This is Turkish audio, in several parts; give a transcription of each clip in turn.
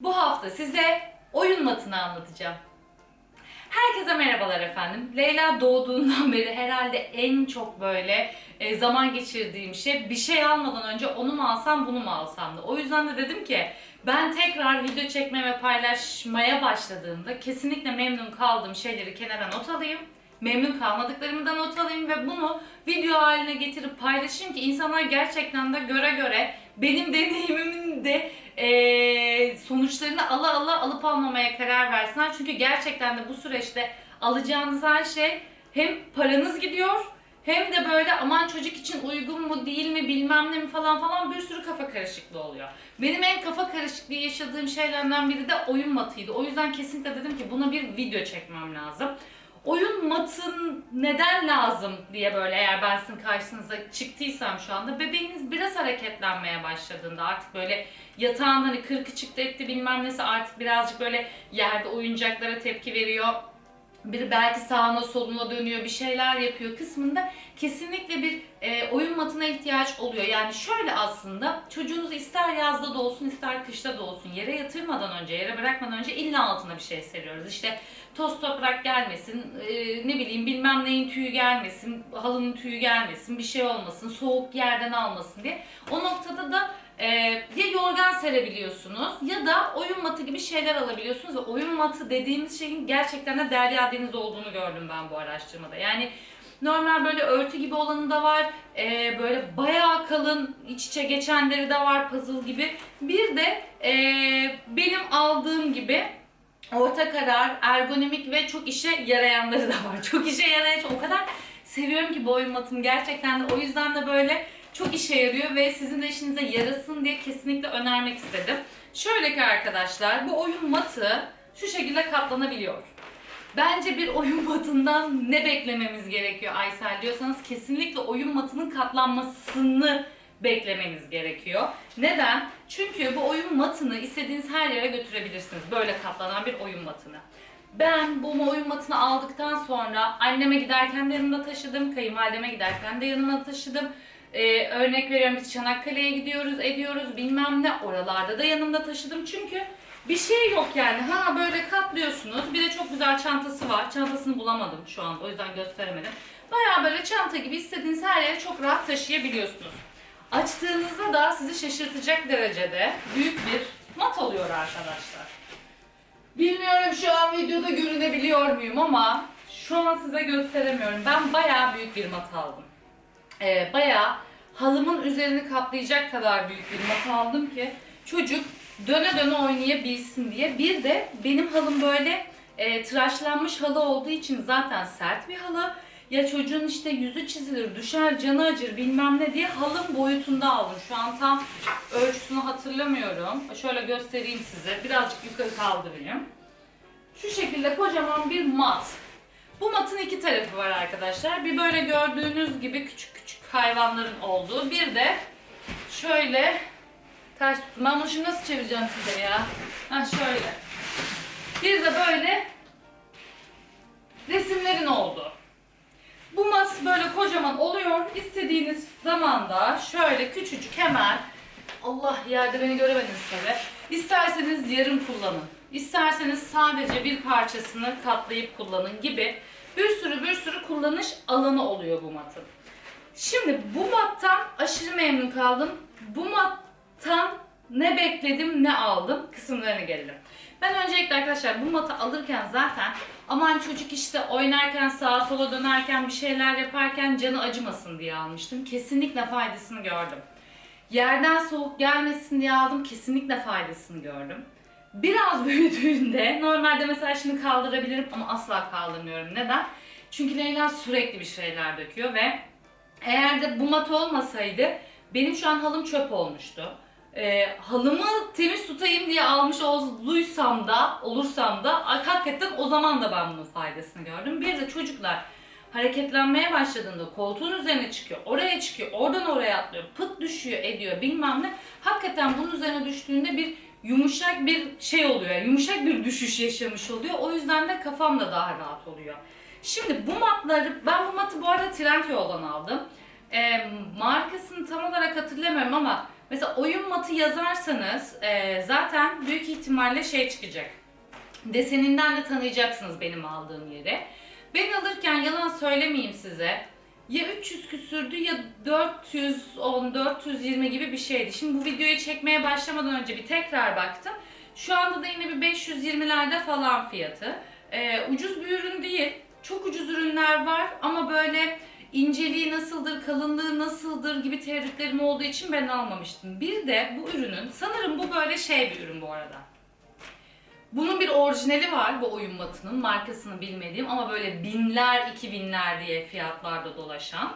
Bu hafta size oyun matını anlatacağım. Herkese merhabalar efendim. Leyla doğduğundan beri herhalde en çok böyle e, zaman geçirdiğim şey bir şey almadan önce onu mu alsam bunu mu alsam da. O yüzden de dedim ki ben tekrar video çekmeye ve paylaşmaya başladığımda kesinlikle memnun kaldığım şeyleri kenara not alayım. Memnun kalmadıklarımı da not alayım ve bunu video haline getirip paylaşayım ki insanlar gerçekten de göre göre benim deneyimimin de eee, sonuçlarını ala ala alıp almamaya karar versinler. Çünkü gerçekten de bu süreçte alacağınız her şey hem paranız gidiyor hem de böyle aman çocuk için uygun mu değil mi bilmem ne mi falan falan bir sürü kafa karışıklığı oluyor. Benim en kafa karışıklığı yaşadığım şeylerden biri de oyun matıydı. O yüzden kesinlikle dedim ki buna bir video çekmem lazım. Oyun matın neden lazım diye böyle eğer ben sizin karşınıza çıktıysam şu anda bebeğiniz biraz hareketlenmeye başladığında artık böyle yatağın hani kırkı çıktı etti bilmem nesi artık birazcık böyle yerde oyuncaklara tepki veriyor. Biri belki sağına soluna dönüyor bir şeyler yapıyor kısmında kesinlikle bir oyun matına ihtiyaç oluyor. Yani şöyle aslında çocuğunuz ister yazda da olsun ister kışta da olsun yere yatırmadan önce yere bırakmadan önce illa altına bir şey seriyoruz. İşte toz toprak gelmesin, e, ne bileyim bilmem neyin tüyü gelmesin, halının tüyü gelmesin, bir şey olmasın, soğuk yerden almasın diye. O noktada da e, ya yorgan serebiliyorsunuz ya da oyun matı gibi şeyler alabiliyorsunuz ve oyun matı dediğimiz şeyin gerçekten de derya deniz olduğunu gördüm ben bu araştırmada. Yani normal böyle örtü gibi olanı da var, e, böyle bayağı kalın iç içe geçenleri de var puzzle gibi. Bir de e, benim aldığım gibi orta karar, ergonomik ve çok işe yarayanları da var. Çok işe yarayan, o kadar seviyorum ki bu oyun matını gerçekten de o yüzden de böyle çok işe yarıyor ve sizin de işinize yarasın diye kesinlikle önermek istedim. Şöyle ki arkadaşlar bu oyun matı şu şekilde katlanabiliyor. Bence bir oyun matından ne beklememiz gerekiyor Aysel diyorsanız kesinlikle oyun matının katlanmasını beklemeniz gerekiyor. Neden? Çünkü bu oyun matını istediğiniz her yere götürebilirsiniz. Böyle katlanan bir oyun matını. Ben bu oyun matını aldıktan sonra anneme giderken de yanımda taşıdım, kayınvalideme giderken de yanımda taşıdım. Ee, örnek veriyorum biz Çanakkale'ye gidiyoruz, ediyoruz bilmem ne oralarda da yanımda taşıdım. Çünkü bir şey yok yani. Ha böyle katlıyorsunuz. Bir de çok güzel çantası var. Çantasını bulamadım şu an o yüzden gösteremedim. Bayağı böyle çanta gibi istediğiniz her yere çok rahat taşıyabiliyorsunuz. Açtığınızda da sizi şaşırtacak derecede büyük bir mat oluyor arkadaşlar. Bilmiyorum şu an videoda görünebiliyor muyum ama şu an size gösteremiyorum. Ben bayağı büyük bir mat aldım. Ee, bayağı halımın üzerini kaplayacak kadar büyük bir mat aldım ki çocuk döne döne oynayabilsin diye. Bir de benim halım böyle e, tıraşlanmış halı olduğu için zaten sert bir halı. Ya çocuğun işte yüzü çizilir, düşer, canı acır bilmem ne diye halım boyutunda aldım. Şu an tam ölçüsünü hatırlamıyorum. Şöyle göstereyim size. Birazcık yukarı kaldırayım. Şu şekilde kocaman bir mat. Bu matın iki tarafı var arkadaşlar. Bir böyle gördüğünüz gibi küçük küçük hayvanların olduğu. Bir de şöyle ters tuttum. Ben bunu şimdi nasıl çevireceğim size ya? Ha şöyle. Bir de böyle resimlerin olduğu. Bu mas böyle kocaman oluyor. İstediğiniz zamanda şöyle küçücük hemen Allah yerde beni göremediniz tabi. İsterseniz yarım kullanın. İsterseniz sadece bir parçasını katlayıp kullanın gibi bir sürü bir sürü kullanış alanı oluyor bu matın. Şimdi bu mattan aşırı memnun kaldım. Bu mattan ne bekledim ne aldım kısımlarına gelelim. Ben öncelikle arkadaşlar bu matı alırken zaten aman çocuk işte oynarken sağa sola dönerken bir şeyler yaparken canı acımasın diye almıştım. Kesinlikle faydasını gördüm. Yerden soğuk gelmesin diye aldım. Kesinlikle faydasını gördüm. Biraz büyüdüğünde normalde mesela şimdi kaldırabilirim ama asla kaldırmıyorum. Neden? Çünkü Leyla sürekli bir şeyler döküyor ve eğer de bu mat olmasaydı benim şu an halım çöp olmuştu. Ee, halımı temiz tutayım diye almış olduysam da, olursam da hakikaten o zaman da ben bunun faydasını gördüm. Bir de çocuklar hareketlenmeye başladığında koltuğun üzerine çıkıyor, oraya çıkıyor, oradan oraya atlıyor, pıt düşüyor, ediyor bilmem ne. Hakikaten bunun üzerine düştüğünde bir yumuşak bir şey oluyor, yani yumuşak bir düşüş yaşamış oluyor. O yüzden de kafam da daha rahat oluyor. Şimdi bu matları, ben bu matı bu arada Trendyol'dan aldım. Ee, markasını tam olarak hatırlamıyorum ama Mesela oyun matı yazarsanız e, zaten büyük ihtimalle şey çıkacak. Deseninden de tanıyacaksınız benim aldığım yeri. Ben alırken yalan söylemeyeyim size. Ya 300 küsürdü ya 410, 420 gibi bir şeydi. Şimdi bu videoyu çekmeye başlamadan önce bir tekrar baktım. Şu anda da yine bir 520'lerde falan fiyatı. Ee, ucuz bir ürün değil. Çok ucuz ürünler var ama böyle inceliği nasıldır, kalınlığı nasıldır gibi tereddütlerim olduğu için ben almamıştım. Bir de bu ürünün, sanırım bu böyle şey bir ürün bu arada. Bunun bir orijinali var bu oyun matının markasını bilmediğim ama böyle binler iki binler diye fiyatlarda dolaşan.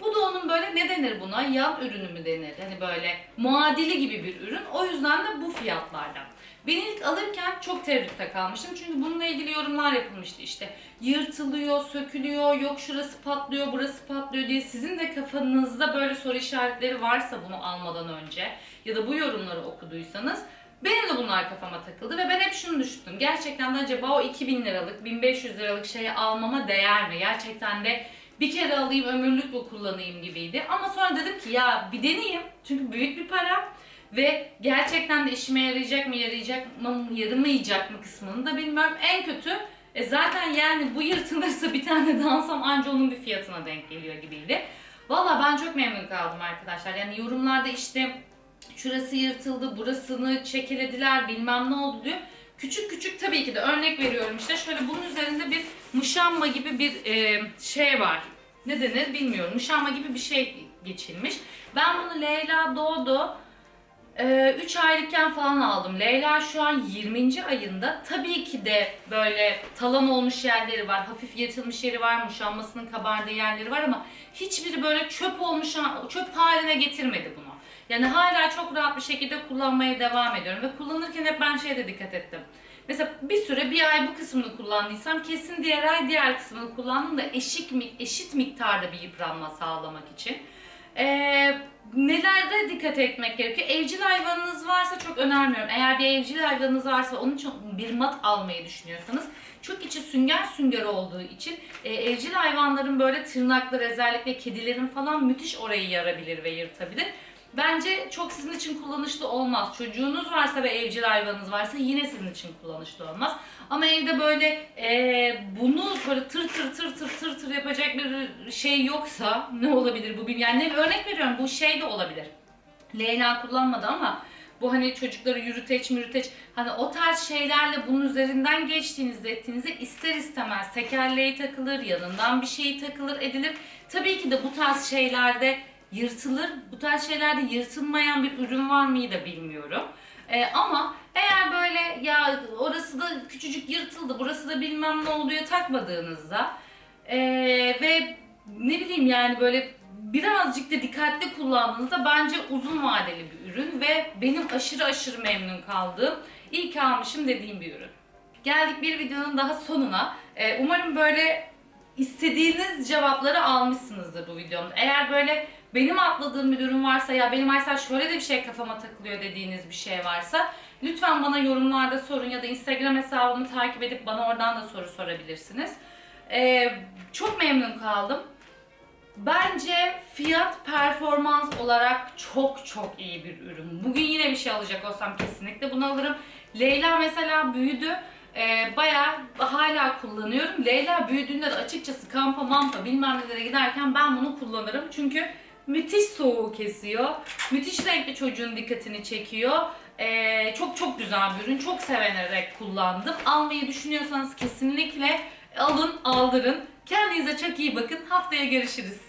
Bu da onun böyle ne denir buna? Yan ürünü mü denir? Hani böyle muadili gibi bir ürün. O yüzden de bu fiyatlarda. Ben ilk alırken çok tereddütte kalmıştım. Çünkü bununla ilgili yorumlar yapılmıştı işte. Yırtılıyor, sökülüyor, yok şurası patlıyor, burası patlıyor diye. Sizin de kafanızda böyle soru işaretleri varsa bunu almadan önce ya da bu yorumları okuduysanız benim de bunlar kafama takıldı ve ben hep şunu düşündüm. Gerçekten de acaba o 2000 liralık, 1500 liralık şeyi almama değer mi? Gerçekten de bir kere alayım ömürlük bu kullanayım gibiydi. Ama sonra dedim ki ya bir deneyeyim. Çünkü büyük bir para ve gerçekten de işime yarayacak mı, yarayacak mı, yaramayacak mı kısmını da bilmiyorum. En kötü e zaten yani bu yırtılırsa bir tane daha alsam anca onun bir fiyatına denk geliyor gibiydi. Valla ben çok memnun kaldım arkadaşlar. Yani yorumlarda işte şurası yırtıldı, burasını çekelediler, bilmem ne oldu diyor. Küçük küçük tabii ki de örnek veriyorum işte şöyle bunun üzerinde bir muşamba gibi bir e, şey var. Ne denir bilmiyorum. Muşamba gibi bir şey geçilmiş. Ben bunu Leyla doğdu. 3 aylıkken falan aldım. Leyla şu an 20. ayında. Tabii ki de böyle talan olmuş yerleri var. Hafif yırtılmış yeri var. Muşambasının kabardığı yerleri var ama hiçbiri böyle çöp olmuş, çöp haline getirmedi bunu. Yani hala çok rahat bir şekilde kullanmaya devam ediyorum ve kullanırken hep ben şeye de dikkat ettim. Mesela bir süre bir ay bu kısmını kullandıysam kesin diğer ay diğer kısmını kullandım da eşit, eşit miktarda bir yıpranma sağlamak için. Ee, nelerde dikkat etmek gerekiyor? Evcil hayvanınız varsa çok önermiyorum. Eğer bir evcil hayvanınız varsa onun için bir mat almayı düşünüyorsanız çok içi sünger sünger olduğu için e, evcil hayvanların böyle tırnakları özellikle kedilerin falan müthiş orayı yarabilir ve yırtabilir. Bence çok sizin için kullanışlı olmaz. Çocuğunuz varsa ve evcil hayvanınız varsa yine sizin için kullanışlı olmaz. Ama evde böyle e, bunu böyle tır tır tır tır tır tır yapacak bir şey yoksa ne olabilir bu? Yani ne, örnek veriyorum bu şey de olabilir. Leyla kullanmadı ama bu hani çocukları yürüteç mürüteç hani o tarz şeylerle bunun üzerinden geçtiğinizde ettiğinizde ister istemez tekerleği takılır, yanından bir şey takılır edilir. Tabii ki de bu tarz şeylerde yırtılır. Bu tarz şeylerde yırtılmayan bir ürün var mıyı da bilmiyorum. Ee, ama eğer böyle ya orası da küçücük yırtıldı, burası da bilmem ne oluyor takmadığınızda ee, ve ne bileyim yani böyle birazcık da dikkatli kullandığınızda bence uzun vadeli bir ürün ve benim aşırı aşırı memnun kaldığım ilk almışım dediğim bir ürün. Geldik bir videonun daha sonuna. Ee, umarım böyle istediğiniz cevapları almışsınızdır bu videomda. Eğer böyle benim atladığım bir ürün varsa ya benim Aysel şöyle de bir şey kafama takılıyor dediğiniz bir şey varsa lütfen bana yorumlarda sorun ya da Instagram hesabımı takip edip bana oradan da soru sorabilirsiniz. Ee, çok memnun kaldım. Bence fiyat performans olarak çok çok iyi bir ürün. Bugün yine bir şey alacak olsam kesinlikle bunu alırım. Leyla mesela büyüdü. Ee, bayağı hala kullanıyorum. Leyla büyüdüğünde de açıkçası kampa mampa bilmem nelere giderken ben bunu kullanırım. Çünkü müthiş soğuğu kesiyor. Müthiş renkli çocuğun dikkatini çekiyor. Ee, çok çok güzel bir ürün. Çok sevenerek kullandım. Almayı düşünüyorsanız kesinlikle alın, aldırın. Kendinize çok iyi bakın. Haftaya görüşürüz.